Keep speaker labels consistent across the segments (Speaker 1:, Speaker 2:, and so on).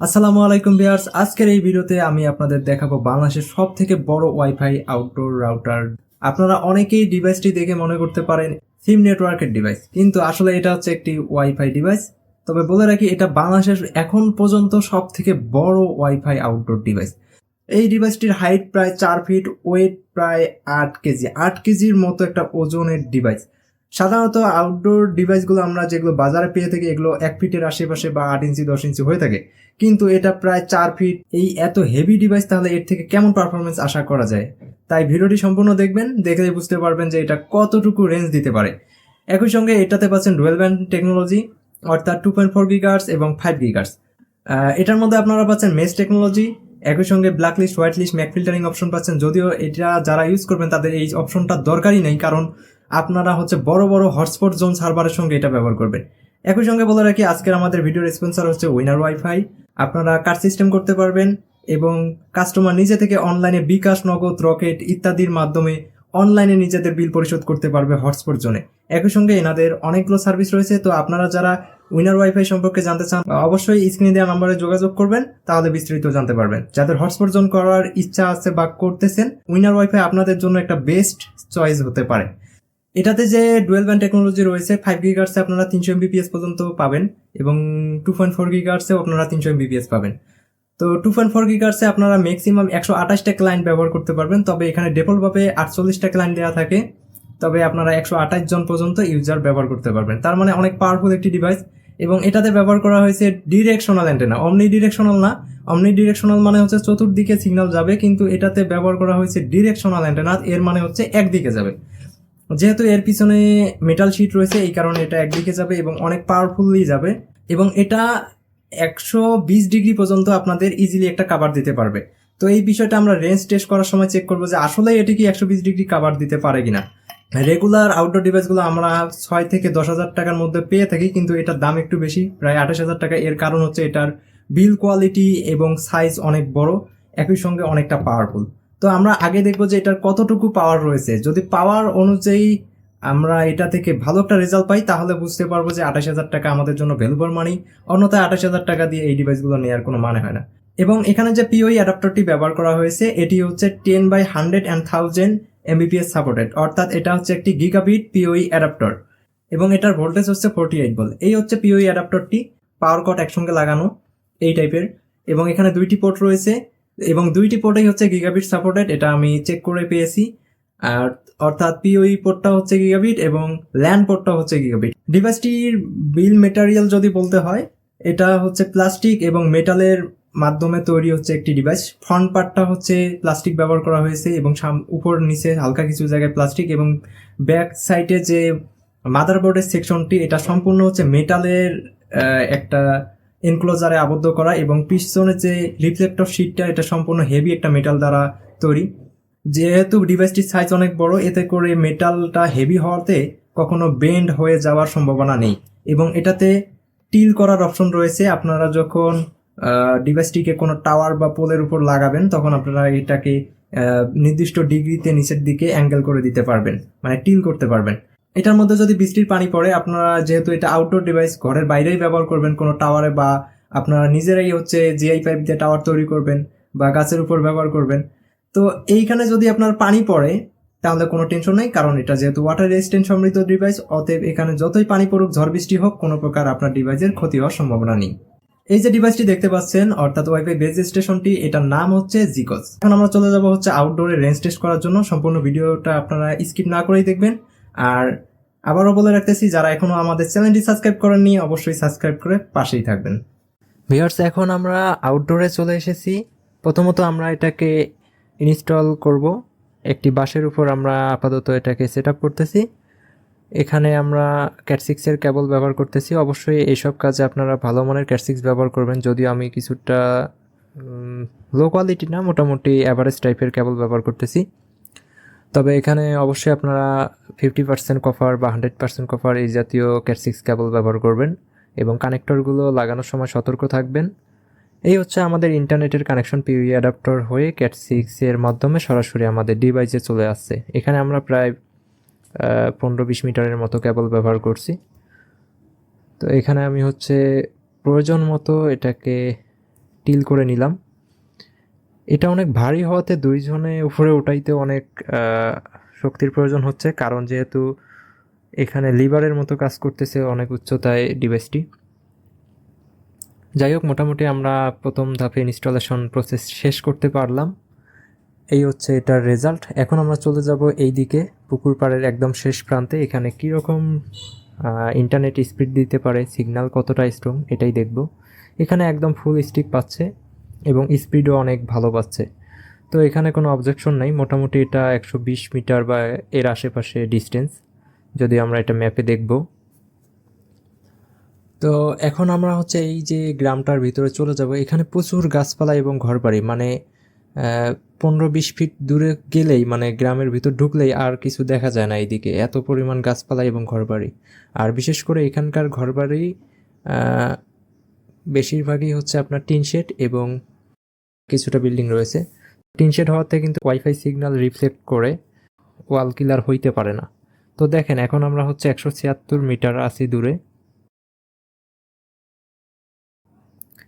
Speaker 1: আসসালামু আলাইকুম ভিউয়ার্স, আজকের এই ভিডিওতে আমি আপনাদের দেখাবো বাংলাদেশের সব থেকে বড় ওয়াইফাই আউটডোর রাউটার। আপনারা অনেকেই ডিভাইসটি দেখে মনে করতে পারেন, সিম নেটওয়ার্কের ডিভাইস। কিন্তু আসলে এটা হচ্ছে একটি ওয়াইফাই ডিভাইস। তবে বলে রাখি, এটা বাংলাদেশের এখন পর্যন্ত সব থেকে বড় ওয়াইফাই আউটডোর ডিভাইস। এই ডিভাইসটির হাইট প্রায় চার ফিট, ওয়েট প্রায় আট কেজি। আট কেজির মতো একটা ওজনের ডিভাইস। সাধারণত আউটডোর ডিভাইসগুলো আমরা যেগুলো বাজারে পেয়ে থাকি এগুলো এক ফিটের আশেপাশে বা আট ইঞ্চি, দশ ইঞ্চি হয়ে থাকে, কিন্তু এটা প্রায় চার ফিট। এই এত হেভি ডিভাইস তাহলে এর থেকে কেমন পারফরমেন্স আশা করা যায়? তাই ভিডিওটি সম্পূর্ণ দেখবেন দেখে বুঝতে পারবেন যে এটা কতটুকু রেঞ্জ দিতে পারে। একই সঙ্গে এটাতে পাচ্ছেন ডুয়েল ব্যান্ড টেকনোলজি অর্থাৎ টু পয়েন্ট ফোর গিগার্স এবং ফাইভ গিগার্স এটার মধ্যে আপনারা পাচ্ছেন মেস টেকনোলজি একই সঙ্গে black list white list MAC filtering option পাচ্ছেন। যদিও এটা যারা ইউজ করবেন তাদের এই অপশনটা দরকারই নেই, কারণ আপনারা হচ্ছে বড় বড় হটস্পট জোন সার্ভারের সঙ্গে এটা ব্যবহার করবেন। একই সঙ্গে বলে রাখি, আজকের আমাদের ভিডিওর স্পন্সর হচ্ছে উইনার ওয়াইফাই আপনারা কার্ড সিস্টেম করতে পারবেন এবং কাস্টমার নিজে থেকে অনলাইনে বিকাশ, নগদ, রকেট ইত্যাদির মাধ্যমে অনলাইনে নিজেদের বিল পরিশোধ করতে পারবে হটস্পট জোনে একই সঙ্গে এনাদের অনেকগুলো সার্ভিস রয়েছে, তো আপনারা যারা উইনার ওয়াইফাই সম্পর্কে জানতে চান, অবশ্যই স্ক্রিনে দেওয়া নম্বরে যোগাযোগ করবেন, তাহলে বিস্তারিত জানতে পারবেন। যাদের হটস্পট জোন করার ইচ্ছা আছে বা করতেছেন উইনার ওয়াইফাই আপনাদের জন্য একটা বেস্ট চয়েস হতে পারে। এটাতে যে ডুয়েল ব্যান্ড টেকনোলজি রয়েছে ফাইভ গিগার্সে আপনারা তিনশো এমবিপিএস পর্যন্ত পাবেন এবং টু পয়েন্ট ফোর গিগার্সেও আপনারা তিনশো এমবিপিএস পাবেন। তো টু পয়েন্ট ফোর গিগার্সে আপনারা ম্যাক্সিমাম একশো আঠাশটা ক্লায়েন্ট ব্যবহার করতে পারবেন, তবে এখানে ডেফল্টভাবে আটচল্লিশটা ক্লায়েন্ট দেওয়া থাকে, তবে আপনারা একশো আঠাশ জন পর্যন্ত ইউজার ব্যবহার করতে পারবেন। তার মানে অনেক পাওয়ারফুল একটি ডিভাইস এবং এটাতে ব্যবহার করা হয়েছে ডিরেকশনাল অ্যান্টেনা অমনি ডিরেকশনাল না অমনি ডিরেকশনাল মানে হচ্ছে চতুর্দিকে সিগন্যাল যাবে, কিন্তু এটাতে ব্যবহার করা হয়েছে ডিরেকশনাল অ্যান্টেনা এর মানে হচ্ছে একদিকে যাবে। যেহেতু এর পিছনে মেটাল শিট রয়েছে, এই কারণে এটা একদিকে যাবে এবং অনেক পাওয়ারফুলি যাবে এবং এটা একশো বিশ ডিগ্রি পর্যন্ত আপনাদের ইজিলি একটা কাভার দিতে পারবে। তো এই বিষয়টা আমরা রেঞ্জ টেস্ট করার সময় চেক করব যে আসলে এটি কি একশো বিশ ডিগ্রি কাভার দিতে পারে কিনা। রেগুলার আউটডোর ডিভাইসগুলো আমরা ছয় থেকে দশ হাজার টাকার মধ্যে পেয়ে থাকি, কিন্তু এটার দাম একটু বেশি, প্রায় আঠাশ হাজার টাকা। এর কারণ হচ্ছে এটার বিল কোয়ালিটি এবং সাইজ অনেক বড়, একই সঙ্গে অনেকটা পাওয়ারফুল তো আমরা আগে দেখব যে এটার কতটুকু পাওয়ার রয়েছে। যদি পাওয়ার অনুযায়ী আমরা এটা থেকে ভালো একটা রেজাল্ট পাই, তাহলে বুঝতে পারব যে আঠাশ হাজার টাকা আমাদের জন্য ভ্যালুবল মানি অন্যথায় আঠাশ হাজার টাকা দিয়ে এই ডিভাইসগুলো নেওয়ার কোনো মানে হয় না। এবং এখানে যে পিওই অ্যাডাপ্টারটি ব্যবহার করা হয়েছে, এটি হচ্ছে ten by hundred and thousand Mbps supported অর্থাৎ এটা হচ্ছে একটি গিগাবিট পিওই অ্যাডাপ্টার এবং এটার ভোল্টেজ হচ্ছে ফোর্টি এইট বল এই হচ্ছে পিওই অ্যাডাপ্টারটি পাওয়ার কট একসঙ্গে লাগানো, এই টাইপের এবং এখানে দুইটি পোর্ট রয়েছে এবং দুইটি পোর্টেই হচ্ছে গিগাবিট সাপোর্টেড এটা আমি চেক করে পেয়েছি। আর অর্থাৎ পিওই পোর্টটা হচ্ছে গিগাবিট এবং ল্যান্ড পোর্টটা হচ্ছে গিগাবিট ডিভাইসটির বিল মেটারিয়াল যদি বলতে হয়, এটা হচ্ছে প্লাস্টিক এবং মেটালের মাধ্যমে তৈরি হচ্ছে একটি ডিভাইস ফ্রন্ট পার্টটা হচ্ছে প্লাস্টিক ব্যবহার করা হয়েছে এবং উপর, নিচে হালকা কিছু জায়গায় প্লাস্টিক এবং ব্যাক সাইডে যে মাদারবোর্ডের সেকশনটি এটা সম্পূর্ণ হচ্ছে মেটালের একটা এনক্লোজারে আবদ্ধ করা এবং পিছনে যে রিফ্লেক্টর শিটটা এটা সম্পূর্ণ হেভি একটা মেটাল দ্বারা তৈরি। যেহেতু ডিভাইসটির সাইজ অনেক বড়, এতে করে মেটালটা হেভি হওয়াতে কখনো বেন্ড হয়ে যাওয়ার সম্ভাবনা নেই। এবং এটাতে টিল করার অপশন রয়েছে। আপনারা যখন ডিভাইসটিকে কোনো টাওয়ার বা পোলের উপর লাগাবেন, তখন আপনারা এটাকে নির্দিষ্ট ডিগ্রিতে নিচের দিকে অ্যাঙ্গেল করে দিতে পারবেন মানে টিল করতে পারবেন। এটার মধ্যে যদি বৃষ্টির পানি পড়ে, আপনারা যেহেতু এটা আউটডোর ডিভাইস ঘরের বাইরেই ব্যবহার করবেন, কোনো টাওয়ারে বা আপনারা নিজেরাই হচ্ছে জিআই পাইপ দিয়ে টাওয়ার তৈরি করবেন বা গাছের উপর ব্যবহার করবেন। তো এইখানে যদি আপনার পানি পড়ে, তাহলে কোনো টেনশন নেই, কারণ এটা যেহেতু ওয়াটার রেজিস্ট্যান্ট সমৃদ্ধ ডিভাইস অতএব এখানে যতই পানি পড়ুক, ঝড় বৃষ্টি হোক, কোনো প্রকার আপনার ডিভাইসের ক্ষতি হওয়ার সম্ভাবনা নেই। এই যে ডিভাইসটি দেখতে পাচ্ছেন, অর্থাৎ ওয়াইফাই বেস স্টেশনটি এটার নাম হচ্ছে জিকস এখন আমরা চলে যাব হচ্ছে আউটডোরে রেঞ্জ টেস্ট করার জন্য। সম্পূর্ণ ভিডিওটা আপনারা স্কিপ না করেই দেখবেন। আর আবারও বলে রাখতেছি, যারা এখনও আমাদের চ্যানেলটি সাবস্ক্রাইব করেননি, অবশ্যই সাবস্ক্রাইব করে পাশেই থাকবেন। ভিউয়ার্স, এখন আমরা আউটডোরে চলে এসেছি। প্রথমত আমরা এটাকে ইনস্টল করব। একটি বাসের উপর আমরা আপাতত এটাকে সেট করতেছি। এখানে আমরা ক্যাট সিক্সের কেবল ব্যবহার করতেছি। অবশ্যই এইসব কাজে আপনারা ভালো মানের ক্যাটসিক্স ব্যবহার করবেন। যদিও আমি কিছুটা লো কোয়ালিটি না, মোটামুটি অ্যাভারেজ টাইপের কেবল ব্যবহার করতেছি। তবে এখানে অবশ্যই আপনারা ফিফটি পার্সেন্ট কভার বা হান্ড্রেড পার্সেন্ট কভার এই জাতীয় ক্যাট সিক্স কেবল ব্যবহার করবেন এবং কানেক্টরগুলো লাগানোর সময় সতর্ক থাকবেন। এই হচ্ছে আমাদের ইন্টারনেটের কানেকশন পিউই অ্যাডাপ্টার হয়ে ক্যাট সিক্স এর মাধ্যমে সরাসরি আমাদের ডিভাইসে চলে আসছে। এখানে আমরা প্রায় পনেরো বিশ মিটারের মতো কেবল ব্যবহার করছি। তো এখানে আমি হচ্ছে প্রয়োজন মতো এটাকে টিল করে নিলাম। এটা অনেক ভারী হওয়াতে দুইজনে উপরে উঠাইতে অনেক শক্তির প্রয়োজন হচ্ছে, কারণ যেহেতু এখানে লিভারের মতো কাজ করতেছে অনেক উচ্চতায় ডিভাইসটি। যাই হোক, মোটামুটি আমরা প্রথম ধাপে ইনস্টলেশন প্রসেস শেষ করতে পারলাম। এই হচ্ছে এটার রেজাল্ট। এখন আমরা চলে যাব এই দিকে পুকুর পাড়ের একদম শেষ প্রান্তে। এখানে কীরকম ইন্টারনেট স্পিড দিতে পারে সিগন্যাল কতটা স্ট্রং এটাই দেখব। এখানে একদম ফুল স্টিক পাচ্ছে এবং স্পিডও অনেক ভালো পাচ্ছে। তো এখানে কোনো অবজেকশন নাই। মোটামুটি এটা একশো বিশ মিটার বা এর আশেপাশে ডিস্টেন্স যদি আমরা এটা ম্যাপে দেখব। তো এখন আমরা হচ্ছে এই যে গ্রামটার ভিতরে চলে যাব। এখানে প্রচুর গাছপালা এবং ঘরবাড়ি। মানে পনেরো বিশ ফিট দূরে গেলেই মানে গ্রামের ভিতর ঢুকলেই আর কিছু দেখা যায় না এইদিকে। এত পরিমাণ গাছপালা এবং ঘরবাড়ি। আর বিশেষ করে এখানকার ঘরবাড়ি বেশিরভাগই হচ্ছে আপনার টিন শেড এবং কিছুটা বিল্ডিং রয়েছে। টিন শেড হওয়াতে কিন্তু ওয়াইফাই সিগন্যাল রিফ্লেক্ট করে ওয়াল কিলার হইতে পারে না। তো দেখেন, এখন আমরা হচ্ছে একশো ছিয়াত্তর মিটার আছি দূরে।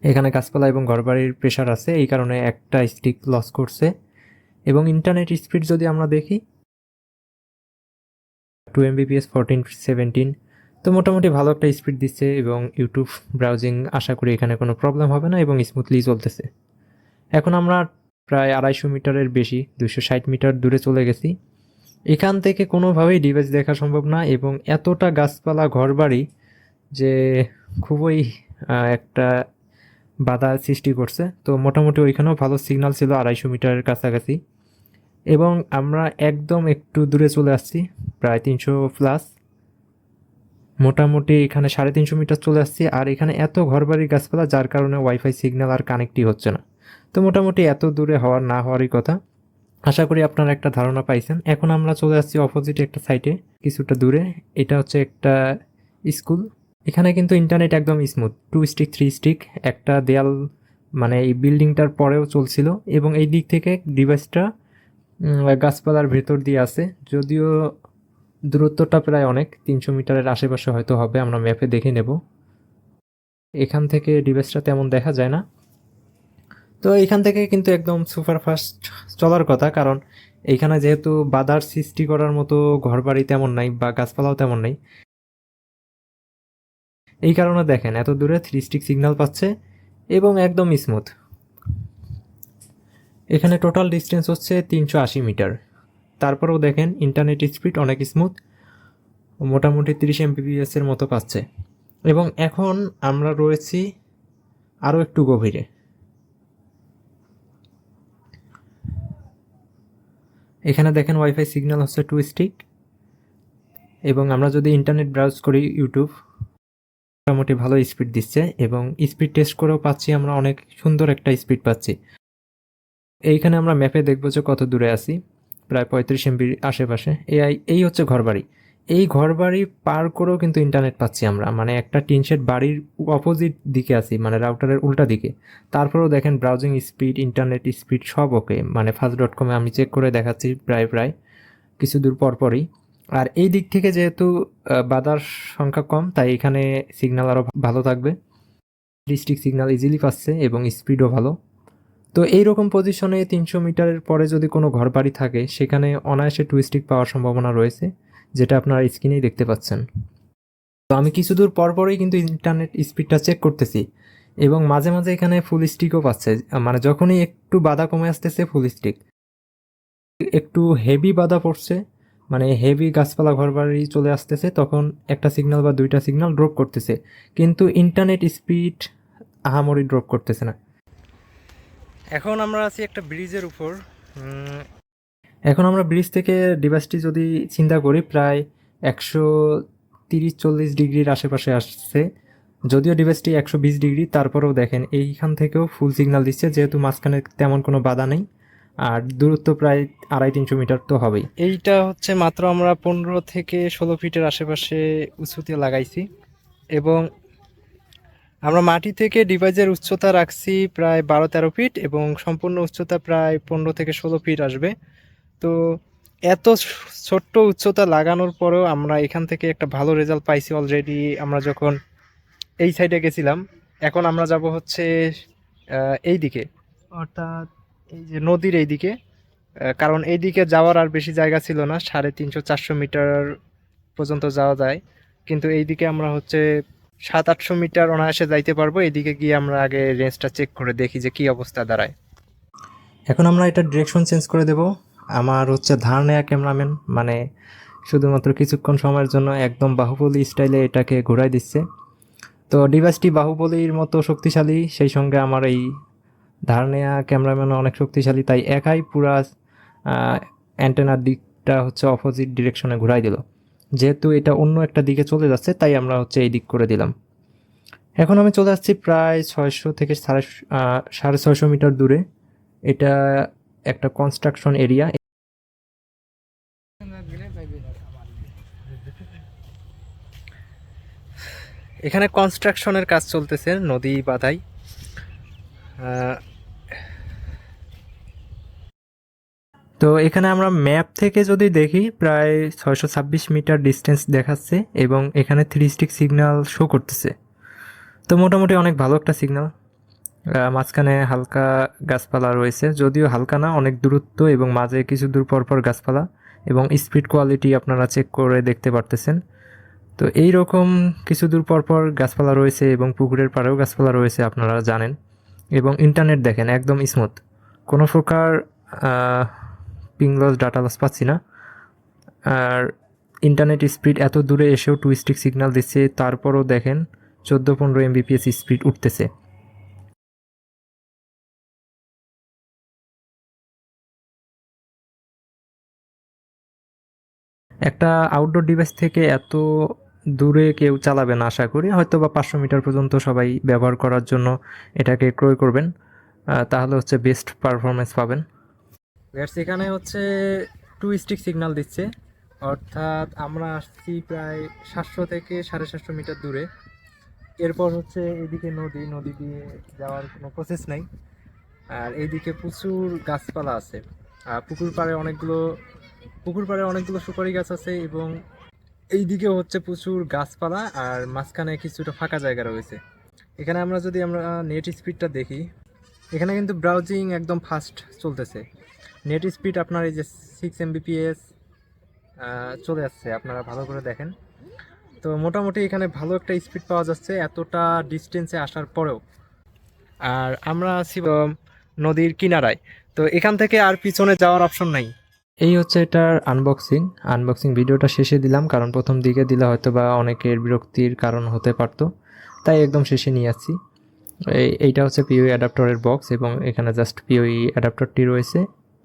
Speaker 1: এখানে গাছপালা এবং ঘরবাড়ির প্রেশার আছে, এই কারণে একটা স্টিক লস করছে। এবং ইন্টারনেট স্পিড যদি আমরা দেখি two M Mbps fourteen seventeen তো মোটামুটি ভালো একটা স্পিড দিচ্ছে এবং ইউটিউব ব্রাউজিং আশা করি এখানে কোনো প্রবলেম হবে না এবং স্মুথলি চলতেছে। এখন আমরা প্রায় আড়াইশো মিটারের বেশি দুশো ষাট মিটার দূরে চলে গেছি। এখান থেকে কোনোভাবেই ডিভাইস দেখা সম্ভব না এবং এতটা গাছপালা ঘরবাড়ি যে খুবই একটা বাধা সৃষ্টি করছে। তো মোটামুটি ওইখানেও ভালো সিগন্যাল ছিল আড়াইশো মিটারের কাছাকাছি। এবং আমরা একদম একটু দূরে চলে আসছি, প্রায় তিনশো প্লাস মোটামুটি এখানে সাড়ে তিনশো মিটার চলে আসছি আর এখানে এত ঘরবাড়ি গাছপালা যার কারণে ওয়াইফাই সিগন্যাল আর কানেক্টই হচ্ছে না। তো মোটামুটি এত দূরে হওয়ার না হওয়ারই কথা। আশা করি আপনারা একটা ধারণা পাইছেন। এখন আমরা চলে আসছি অপোজিট একটা সাইটে কিছুটা দূরে। এটা হচ্ছে একটা স্কুল এখানে কিন্তু ইন্টারনেট একদম smooth two stick three stick একটা দেয়াল মানে এই বিল্ডিংটার পরেও চলছিল এবং এই দিক থেকে ডিভাইসটা গাছপালার ভেতর দিয়ে আছে। যদিও দূরত্বটা প্রায় অনেক, তিনশো মিটারের আশেপাশে হয়তো হবে, আমরা ম্যাপে দেখে নেব। এখান থেকে ডিভাইসটা তেমন দেখা যায় না। তো এখান থেকে কিন্তু একদম সুপারফাস্ট চলার কথা, কারণ এইখানে যেহেতু বাধার সৃষ্টি করার মতো ঘরবাড়ি তেমন নাই বা গাছপালাও তেমন নাই। এই কারণে দেখেন, এত দূরে থ্রি স্টিক সিগন্যাল পাচ্ছে এবং একদম স্মুথ এখানে টোটাল ডিস্টেন্স হচ্ছে তিনশো আশি মিটার। তারপরেও দেখেন ইন্টারনেট স্পিড অনেক স্মুথ মোটামুটি তিরিশ এমবিপিএস এর মতো পাচ্ছে। এবং এখন আমরা রয়েছি আরও একটু গভীরে। এখানে দেখেন ওয়াইফাই সিগন্যাল হচ্ছে টু স্টিক এবং আমরা যদি ইন্টারনেট ব্রাউজ করি ইউটিউব মোটামুটি ভালো স্পিড দিচ্ছে, এবং স্পিড টেস্ট করেও পাচ্ছি আমরা অনেক সুন্দর একটা স্পিড পাচ্ছি। এইখানে আমরা ম্যাপে দেখব যে কত দূরে আছি, প্রায় পঁয়ত্রিশ এমবির আশেপাশে। এই এই হচ্ছে ঘরবাড়ি। এই ঘরবাড়ি পার করেও কিন্তু ইন্টারনেট পাচ্ছি আমরা। মানে একটা টিন শেড বাড়ির অপোজিট দিকে আছি মানে রাউটারের উল্টা দিকে। তারপরেও দেখেন ব্রাউজিং স্পিড ইন্টারনেট স্পিড সব ওকে মানে ফার্স্ট ডট কমে আমি চেক করে দেখাচ্ছি প্রায় প্রায় কিছু দূর পরপরই আর এই দিক থেকে যেহেতু বাধার সংখ্যা কম, তাই এখানে সিগন্যাল আরও ভালো থাকবে। ডিস্ট্রিক্ট সিগন্যাল ইজিলি পাচ্ছে এবং স্পিডও ভালো। তো এই রকম পজিশনে তিনশো মিটারের পরে যদি কোনো ঘর বাড়ি থাকে, সেখানে অনায়াসে টুইস্টিক পাওয়ার সম্ভাবনা রয়েছে। যেটা আপনারা স্ক্রিনেই দেখতে পাচ্ছেন। তো আমি কিছু দূর পর পরেই কিন্তু ইন্টারনেট স্পিডটা চেক করতেছি এবং মাঝে মাঝে এখানে ফুল স্টিকও পাচ্ছে। মানে যখনই একটু বাধা কমে আসতেছে ফুল স্টিক একটু হেভি বাধা পড়ছে মানে হেভি গাছপালা ঘরবাড়ি চলে আসতেছে, তখন একটা সিগন্যাল বা দুইটা সিগন্যাল ড্রপ করতেছে। কিন্তু ইন্টারনেট স্পিড আহামরি ড্রপ করতেছে না। এখন আমরা আছি একটা ব্রিজের উপর। এখন আমরা ব্রিজ থেকে ডিভাইসটি যদি চিন্তা করি, প্রায় একশো তিরিশ, চল্লিশ ডিগ্রির আশেপাশে আসছে। যদিও ডিভাইসটি একশো বিশ ডিগ্রি, তারপরেও দেখেন এইখান থেকেও ফুল সিগন্যাল দিচ্ছে, যেহেতু মাঝখানে তেমন কোনো বাধা নেই, আর দূরত্ব প্রায় আড়াই তিনশো মিটার তো হবেই। এইটা হচ্ছে মাত্র আমরা পনেরো থেকে ষোলো ফিটের আশেপাশে উঁচুতে লাগাইছি, এবং আমরা মাটি থেকে ডিভাইসের উচ্চতা রাখছি প্রায় বারো তেরো ফিট, এবং সম্পূর্ণ উচ্চতা প্রায় পনেরো থেকে ষোলো ফিট আসবে। তো এত ছোট্ট উচ্চতা লাগানোর পরেও আমরা এখান থেকে একটা ভালো রেজাল্ট পাইছি অলরেডি আমরা যখন এই সাইডে গেছিলাম, এখন আমরা যাব হচ্ছে এই দিকে অর্থাৎ এই যে নদীর এই দিকে কারণ এই দিকে যাওয়ার আর বেশি জায়গা ছিল না, সাড়ে তিনশো চারশো মিটার পর্যন্ত যাওয়া যায়। কিন্তু এই দিকে আমরা হচ্ছে সাত আটশো মিটার অনায়াসে যাইতে পারব। এইদিকে গিয়ে আমরা আগে রেঞ্জটা চেক করে দেখি যে কি অবস্থা দাঁড়ায়। এখন আমরা এটা ডিরেকশন চেঞ্জ করে দেব। আমার হচ্ছে ধার নেয়া ক্যামেরাম্যান মানে শুধুমাত্র কিছুক্ষণ সময়ের জন্য একদম বাহুবলী স্টাইলে এটাকে ঘোরাই দিচ্ছে। তো ডিভাইসটি বাহুবলীর মতো শক্তিশালী, সেই সঙ্গে আমার এই ধার নেয়া ক্যামেরাম্যানও অনেক শক্তিশালী, তাই একাই পুরা অ্যান্টেনার দিকটা হচ্ছে অপোজিট ডিরেকশনে ঘুরাই দিল। যেহেতু এটা অন্য একটা দিকে চলে যাচ্ছে, তাই আমরা হচ্ছে এই দিক করে দিলাম। এখন আমি চলে আসছি প্রায় ছয়শো থেকে সাড়ে সাড়ে ছয়শো মিটার দূরে। এটা একটা কনস্ট্রাকশন এরিয়া এখানে কনস্ট্রাকশনের কাজ চলতেছে, নদী, বাধাই। তো এখানে আমরা ম্যাপ থেকে যদি দেখি, প্রায় ছয়শো ছাব্বিশ মিটার ডিস্টেন্স দেখাচ্ছে এবং এখানে থ্রি স্টিক সিগন্যাল শো করতেছে। তো মোটামুটি অনেক ভালো একটা সিগন্যাল মাঝখানে হালকা গাছপালা রয়েছে, যদিও হালকা না, অনেক দূরত্ব এবং মাঝে কিছু দূর পর পর গাছপালা এবং স্পিড কোয়ালিটি আপনারা চেক করে দেখতে পারতেছেন। তো এই রকম কিছু দূর পর পর গাছপালা রয়েছে এবং পুকুরের পাড়েও গাছপালা রয়েছে, আপনারা জানেন। এবং ইন্টারনেট দেখেন, একদম স্মুথ কোনো প্রকার পিং লস ডাটা লস পাচ্ছি না। আর ইন্টারনেট স্পিড এত দূরে এসেও টু স্টিক সিগন্যাল দিচ্ছে, তারপরও দেখেন চোদ্দ পনেরো এমবিপিএস স্পিড উঠতেছে। একটা আউটডোর ডিভাইস থেকে এত দূরে কেউ চালাবে না, আশা করি। হয়তো বা পাঁচশো মিটার পর্যন্ত সবাই ব্যবহার করার জন্য এটাকে ক্রয় করবেন। তাহলে হচ্ছে বেস্ট পারফরমেন্স পাবেন। এখানে হচ্ছে টু স্টিক সিগন্যাল দিচ্ছে। অর্থাৎ আমরা আসছি প্রায় সাতশো থেকে সাড়ে সাতশো মিটার দূরে। এরপর হচ্ছে এদিকে নদী নদী দিয়ে যাওয়ার কোনো প্রসেস নাই। আর এইদিকে প্রচুর গাছপালা আছে। আর পুকুর পাড়ে অনেকগুলো, পুকুর পাড়ে অনেকগুলো সুপারি গাছ আছে এবং এইদিকে হচ্ছে প্রচুর গাছপালা আর মাঝখানে কিছুটা ফাঁকা জায়গা রয়েছে। এখানে আমরা যদি আমরা নেট স্পিডটা দেখি, এখানে কিন্তু ব্রাউজিং একদম ফাস্ট চলতেছে। নেট স্পিড আপনার এই যে সিক্স এমবিপিএস চলে আসছে, আপনারা ভালো করে দেখেন। তো মোটামুটি এখানে ভালো একটা স্পিড পাওয়া যাচ্ছে এতটা ডিস্টেন্সে আসার পরেও। আর আমরা আছি নদীর কিনারায়। তো এখান থেকে আর পিছনে যাওয়ার অপশন নাই। এই হচ্ছে এটার আনবক্সিং আনবক্সিং ভিডিওটা শেষে দিলাম, কারণ প্রথম দিকে দিলে হয়তো বা অনেকের বিরক্তির কারণ হতে পারতো। তাই একদম শেষে নিয়ে আসছি। এই, এইটা হচ্ছে পিওই অ্যাডাপ্টরের বক্স এবং এখানে জাস্ট পিওই অ্যাডাপ্টরটি রয়েছে।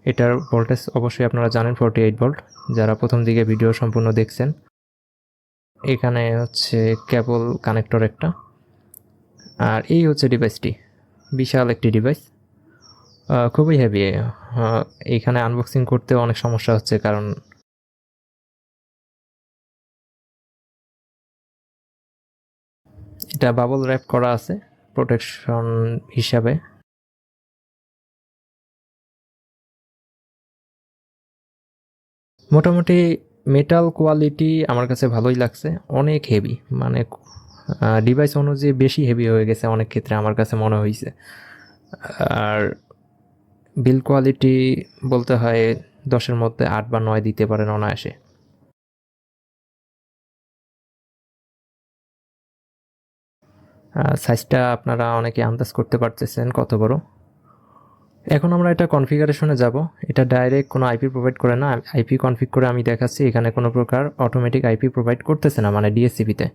Speaker 1: এটার ভোল্টেজ অবশ্যই আপনারা জানেন ফোরটি এইট ভোল্ট যারা প্রথম দিকে ভিডিও সম্পূর্ণ দেখছেন। এখানে হচ্ছে কেবল কানেক্টর একটা। আর এই হচ্ছে ডিভাইসটি বিশাল একটি ডিভাইস খুবই হেভি এইখানে আনবক্সিং করতে অনেক সমস্যা হচ্ছে কারণ এটা বাবল র্যাপ করা আছে প্রোটেকশন হিসাবে। মোটামুটি মেটাল কোয়ালিটি আমার কাছে ভালোই লাগছে, অনেক হেভি মানে ডিভাইস অনুযায়ী বেশি হেভি হয়ে গেছে অনেক ক্ষেত্রে আমার কাছে মনে হয়েছে আর বিল কোয়ালিটি বলতে হয় দশের মধ্যে আট বা নয় দিতে পারেন অনায়াসে। সাইজটা আপনারা অনেকে আন্দাজ করতে পারতেছেন কত বড়। এখন আমরা এটা কনফিগারেশনে যাব। এটা ডাইরেক্ট কোনো আইপি প্রোভাইড করে না। আইপি কনফিগ করে আমি দেখাচ্ছি, এখানে কোনো প্রকার অটোমেটিক আইপি প্রোভাইড করতেছে না মানে ডিএসসিপিতে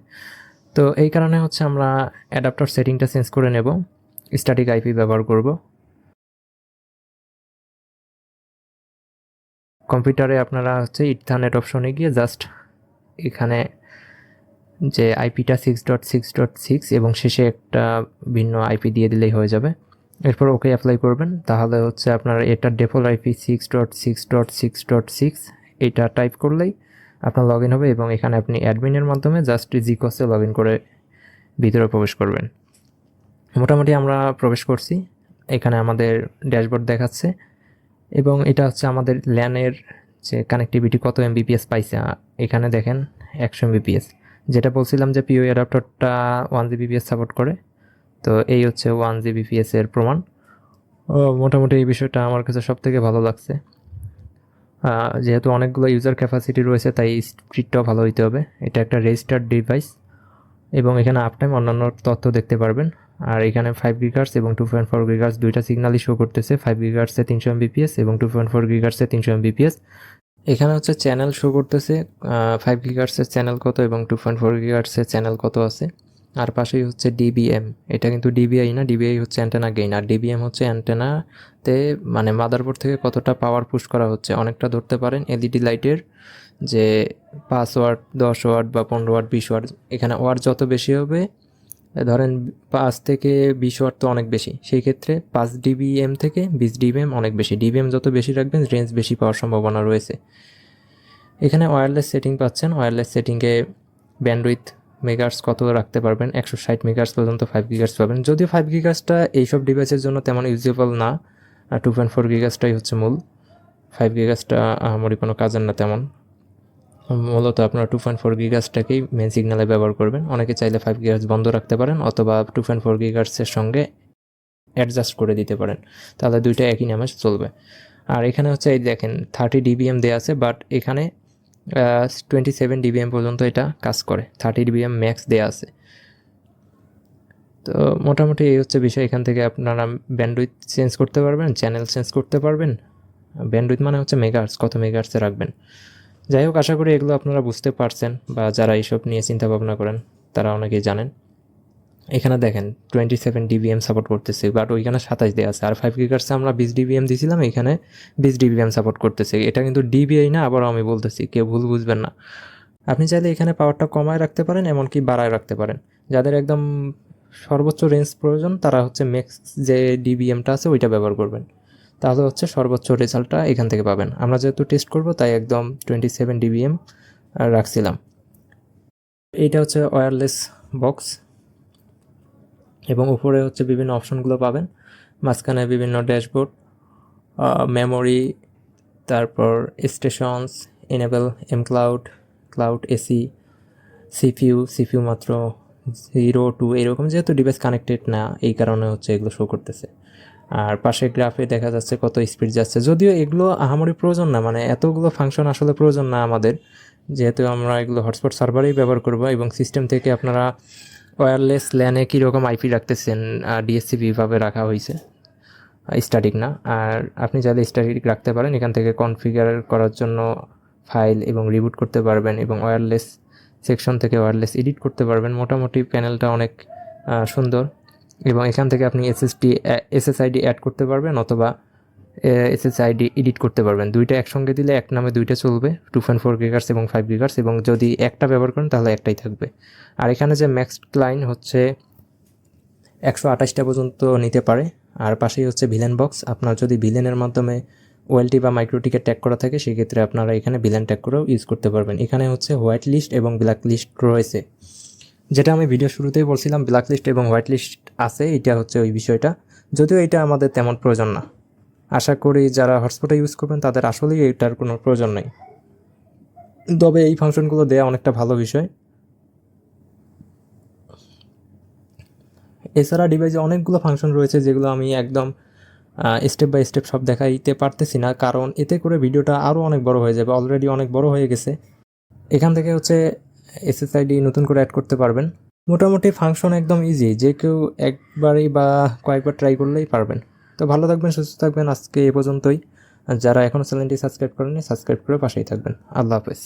Speaker 1: তো এই কারণে হচ্ছে আমরা অ্যাডাপ্টার সেটিংটা চেঞ্জ করে নেব। স্ট্যাটিক আইপি ব্যবহার করব। কম্পিউটারে আপনারা হচ্ছে ইথারনেট অপশনে গিয়ে জাস্ট এখানে যে আইপিটা six dot six dot six এবং শেষে একটা ভিন্ন আইপি দিয়ে দিলেই হয়ে যাবে। এরপর ওকে অ্যাপ্লাই করবেন। তাহলে হচ্ছে আপনার এটার default IP six dot six dot six dot six এটা টাইপ করলেই আপনার লগ ইন হবে এবং এখানে আপনি অ্যাডমিনের মাধ্যমে জাস্ট জিকসে লগ ইন করে ভিতরে প্রবেশ করবেন। মোটামুটি আমরা প্রবেশ করছি। এখানে আমাদের ড্যাশবোর্ড দেখাচ্ছে। এবং এটা হচ্ছে আমাদের ল্যানের যে কানেক্টিভিটি কত এম এমবিপিএস পাইছে এখানে দেখেন একশো এম এমবিপিএস যেটা বলছিলাম যে পিও অ্যাডাপ্টারটা ওয়ান জিবিপিএস সাপোর্ট করে, তো এই হচ্ছে ওয়ান জিবিপিএস এর প্রমাণ। মোটামুটি এই বিষয়টা আমার কাছে সব থেকে ভালো লাগছে। যেহেতু অনেকগুলো ইউজার ক্যাপাসিটি রয়েছে, তাই স্পিডটাও ভালো হইতে হবে। এটা একটা রেজিস্টার্ড ডিভাইস এবং এখানে আপটাইম অন্যান্য তথ্য দেখতে পারবেন। আর এখানে ফাইভ গিগার্স এবং টু পয়েন্ট ফোর গিগার্স দুইটা সিগনালই শো করতেছে। ফাইভ গিগার্সে তিনশো এমবিপিএস এবং টু পয়েন্ট ফোর গিগার্সে তিনশো এমবিপিএস এখানে হচ্ছে চ্যানেল শো করতেছে ফাইভ গিগার্সের চ্যানেল কত এবং টু পয়েন্ট ফোর গিগার্সের চ্যানেল কত আছে। আর পাশেই হচ্ছে ডিবিএম এটা কিন্তু ডিবিআই না ডিবিআই হচ্ছে অ্যান্টেনা গেইন আর ডিবিএম হচ্ছে অ্যান্টেনাতে মানে মাদারবোর্ড থেকে কতটা পাওয়ার পুশ করা হচ্ছে, অনেকটা ধরতে পারেন। এলইডি লাইটের যে পাঁচ ওয়াট, দশ ওয়াট বা পনেরো ওয়াট, বিশ ওয়াট, এখানে ওয়াট যত বেশি হবে ধরেন পাঁচ থেকে বিশ ওয়াট তো অনেক বেশি। সেই ক্ষেত্রে পাঁচ ডিবিএম থেকে বিশ ডিবিএম অনেক বেশি। ডিবিএম যত বেশি রাখবেন রেঞ্জ বেশি পাওয়ার সম্ভাবনা রয়েছে। এখানে ওয়্যারলেস সেটিং পাচ্ছেন। ওয়্যারলেস সেটিংয়ে ব্যান্ডউইথ মেগার্স কত রাখতে পারবেন? একশো ষাট মেগার্স পর্যন্ত ফাইভ গিগার্স পাবেন। যদিও ফাইভ গিগার্সটা এইসব ডিভাইসের জন্য তেমন ইউজেবল না টু পয়েন্ট ফোর গিগার্সটাই হচ্ছে মূল। ফাইভ গিগার্সটা আমারই কোনো কাজের না তেমন। মূলত আপনারা টু পয়েন্ট ফোর গিগার্সটাকেই মেন সিগনালে ব্যবহার করবেন। অনেকে চাইলে ফাইভ গিগার্স বন্ধ রাখতে পারেন অথবা টু পয়েন্ট ফোর গিগার্সের সঙ্গে অ্যাডজাস্ট করে দিতে পারেন। তাহলে দুইটা একই নামে চলবে। আর এখানে হচ্ছে এই দেখেন থার্টি ডিবিএম দেওয়া আছে বাট এখানে টোয়েন্টি সেভেন ডিবিএম পর্যন্ত এটা কাজ করে। থার্টি ডিবিএম ম্যাক্স দেওয়া আছে। তো মোটামুটি এই হচ্ছে বিষয়। এখান থেকে আপনারা ব্যান্ডউইথ চেঞ্জ করতে পারবেন চ্যানেল চেঞ্জ করতে পারবেন। ব্যান্ডউইথ মানে হচ্ছে মেগার্স কত মেগার্সে রাখবেন। যাই হোক, আশা করি এগুলো আপনারা বুঝতে পারছেন বা যারা এইসব নিয়ে চিন্তা ভাবনা করেন, তারা অনেকেই জানেন। এখানে দেখেন টোয়েন্টি সেভেন ডিবিএম সাপোর্ট করতেছে বাট ওইখানে সাতাশ দেওয়া আছে। আর ফাইভ গিগার্সে আমরা বিশ ডিবিএম দিয়েছিলাম এখানে বিশ ডিবিএম সাপোর্ট করতেছে। এটা কিন্তু ডিবিআই না আবারও আমি বলতেছি, কেউ ভুল বুঝবেন না। আপনি চাইলে এখানে পাওয়ারটা কমায় রাখতে পারেন, এমনকি বাড়ায় রাখতে পারেন। যাদের একদম সর্বোচ্চ রেঞ্জ প্রয়োজন, তারা হচ্ছে ম্যাক্স যে ডিবিএমটা আছে, ওইটা ব্যবহার করবেন। তাহলে হচ্ছে সর্বোচ্চ রেজাল্টটা এখান থেকে পাবেন। আমরা যেহেতু টেস্ট করব, তাই একদম টোয়েন্টি সেভেন ডিবিএম রাখছিলাম। এইটা হচ্ছে ওয়্যারলেস বক্স এবং উপরে হচ্ছে বিভিন্ন অপশনগুলো পাবেন। মাঝখানে বিভিন্ন ড্যাশবোর্ড মেমোরি তারপর stations enable M cloud cloud AC CPU CPU মাত্র জিরো টু এরকম যেহেতু ডিভাইস কানেক্টেড না, এই কারণে হচ্ছে এগুলো শো করতেছে। আর পাশে গ্রাফে দেখা যাচ্ছে কত স্পিড যাচ্ছে। যদিও এগুলো আহামরি প্রয়োজন না মানে এতগুলো ফাংশন আসলে প্রয়োজন না আমাদের। যেহেতু আমরা এগুলো হটস্পট সার্ভারেই ব্যবহার করব এবং সিস্টেম থেকে আপনারা ওয়্যারলেস ল্যানে কীরকম আইপি রাখতেছেন ডিএসসিপিভাবে রাখা হয়েছে স্ট্যাটিক না। আর আপনি চাইলে স্ট্যাটিক রাখতে পারেন, এখান থেকে কনফিগার করার জন্য ফাইল এবং রিবুট করতে পারবেন এবং ওয়্যারলেস সেকশন থেকে ওয়্যারলেস এডিট করতে পারবেন। মোটামুটি প্যানেলটা অনেক সুন্দর। এবং এখান থেকে আপনি এসএসডি এসএসআইডি অ্যাড করতে পারবেন অথবা এসএসআইডি এডিট করতে পারবেন। দুইটা একসঙ্গে দিলে এক নামে দুইটা চলবে টু পয়েন্ট ফোর গিগার্স এবং ফাইভ গিগার্স এবং যদি একটা ব্যবহার করেন তাহলে একটাই থাকবে। আর এখানে যে ম্যাক্স ক্লাইন হচ্ছে একশো আঠাশটা পর্যন্ত নিতে পারে। আর পাশেই হচ্ছে ভিলেন বক্স আপনার যদি ভিলেনের মাধ্যমে ওয়েলটি বা মাইক্রোটিকে ট্যাগ করা থাকে, সেক্ষেত্রে আপনারা এখানে ভিলেন ট্যাগ করেও ইউজ করতে পারবেন। এখানে হচ্ছে হোয়াইট লিস্ট এবং ব্ল্যাক লিস্ট রয়েছে। যেটা আমি ভিডিও শুরুতেই বলছিলাম ব্ল্যাক লিস্ট এবং হোয়াইট লিস্ট আছে, এটা হচ্ছে ওই বিষয়টা। যদিও এটা আমাদের তেমন প্রয়োজন না। আশা করি যারা হটস্পটে ইউজ করবেন, তাদের আসলেই এটার কোনো প্রয়োজন নেই। তবে এই ফাংশনগুলো দেওয়া অনেকটা ভালো বিষয়। এছাড়া ডিভাইসে অনেকগুলো ফাংশন রয়েছে, যেগুলো আমি একদম স্টেপ বাই স্টেপ সব দেখাইতে পারতেছি না, কারণ এতে করে ভিডিওটা আরও অনেক বড় হয়ে যাবে অলরেডি অনেক বড় হয়ে গেছে। এখান থেকে হচ্ছে এসএসআইডি নতুন করে অ্যাড করতে পারবেন। মোটামুটি ফাংশন একদম ইজি যে কেউ একবারই বা কয়েকবার ট্রাই করলেই পারবেন। তো ভালো থাকবেন, সুস্থ থাকবেন আজকে এ পর্যন্তই। আর যারা এখনও চ্যানেলটি সাবস্ক্রাইব করেনি সাবস্ক্রাইব করে পাশেই থাকবেন। আল্লাহ হাফেজ।